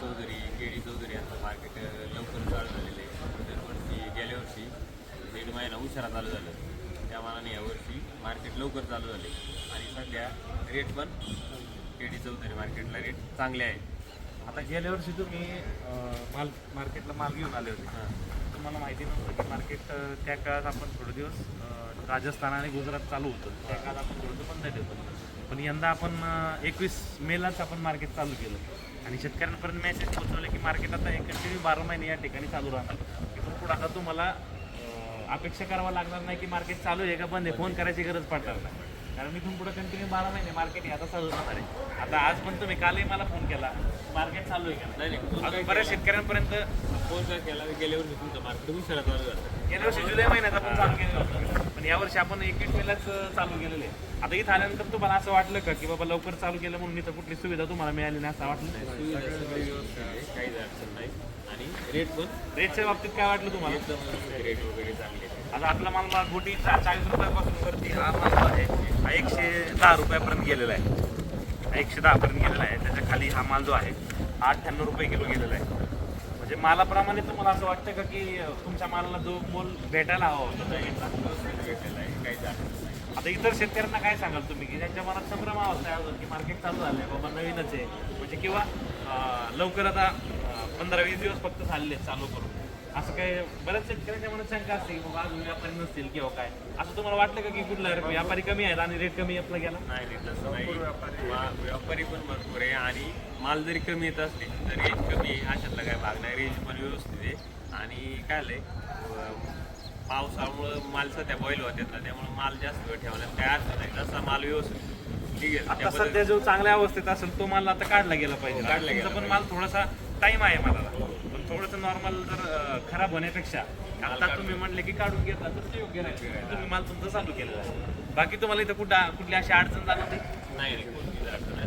Chaudhari KD Chaudhari यांचं market लवकर चालू झालेलं आहे दरवर्षी गेल्या वर्षी दीड महिना उशिरा चालू झालं. त्या मानाने यावर्षी मार्केट लवकर चालू झाले आणि सध्या रेट पण केडी चौधरी मार्केटला रेट चांगले आहेत आता गेल्या वर्षी तुम्ही माल मार्केटला माल घेऊन आले होते. तुम्हाला माहिती नव्हतं की मार्केट त्या काळात आपण थोडे दिवस राजस्थान आणि गुजरात चालू होतं. त्या काळात आपण थोडंसं बंद ठेवतो पण यंदा आपण एकवीस मेलाच आपण मार्केट चालू केलं. आणि शेतकऱ्यांपर्यंत मेसेज पोहोचवले की मार्केट आता एक कंटिन्यू बारा महिने या ठिकाणी चालू राहणार. इथून पुढे आता तुम्हाला अपेक्षा करावं लागणार नाही की मार्केट चालू आहे का बंद आहे. फोन करायची गरज पडणार नाही. कारण इथून पुढे कंटिन्यू बारा महिने मार्केट आता चालू राहणार आहे. आता आज पण तुम्ही कालही मला फोन केला. मार्केट चालू आहे का नाही? नाही बऱ्याच शेतकऱ्यांपर्यंत फोन काय केला? गेल्या वर्षी तुमचं मार्केट उशिरा चालू झालं. गेल्या वर्षी जुलै महिन्यात आपण चालू केलं होतं. पण यावर्षी आपण एकवीस मेलाच चालू केलेलं आहे. आता इथं आल्यानंतर तुम्हाला असं वाटलं का की बाबा लवकर चालू केलं म्हणून इथं कुठली सुविधा तुम्हाला मिळाली नाही असं वाटलं? आहे. काहीच अडचण नाही. आणि रेट पण रेटच्या बाबतीत काय वाटलं तुम्हाला? रेट वगैरे चांगले. आता आपला माल माल गोटी चाळीस रुपयापासून वरती हा माल आहे. दहा रुपयापर्यंत गेलेला आहे. एकशे दहापर्यंत गेलेला आहे. त्याच्याखाली हा माल जो आहे अठ्ठ्याण्णव रुपये किलो गेलेला आहे. म्हणजे मालाप्रमाणे तुम्हाला असं वाटतं का की तुमच्या मालाला जो मोल भेटायला हवा होता तो आहे काहीच आता इतर शेतकऱ्यांना काय सांगाल तुम्ही की ज्यांच्या मनात संभ्रम अवस्था आहे अजून की मार्केट चालू झालं आहे बाबा नवीनच आहे. म्हणजे किंवा लवकर आता पंधरा वीस दिवस फक्त झालेले आहेत चालू करून. असं काय बऱ्याच शेतकऱ्यांच्या मनात शंका असते की बाबा अजून व्यापारी नसतील किंवा काय? असं तुम्हाला वाटलं का की कुठला व्यापारी कमी आहेत आणि रेट कमी आपला गेला? नाही नाही तसं नाही. वा- व्यापारी पण भरपूर आहे आणि माल जरी कमी येत असले तर रेंज कमी आहे अशातला काय भाग नाही. रेंज पण व्यवस्थित आहे. आणि काय आलंय अं, पावसामुळं माल सध्या बॉईल होतात ना त्यामुळे माल जास्त वेळ ठेवण्यात काय अर्थ नाही. जसा माल व्यवस्थित ठीक आहे आता सध्या जो चांगल्या अवस्थेत असेल तो माल आता काढला गेला पाहिजे. काढला तुमचा गेला पण माल थोडासा टाइम आहे मला थोडंसं नॉर्मल जर खराब होण्यापेक्षा आता तुम्ही म्हणले की काढून घेतला तर ते योग्य राहील. तुम्ही माल तुमचा चालू आहे बाकी तुम्हाला इथं कुठं कुठली अशी अडचण जाणवते? नाही नाही कोणतीच अडचण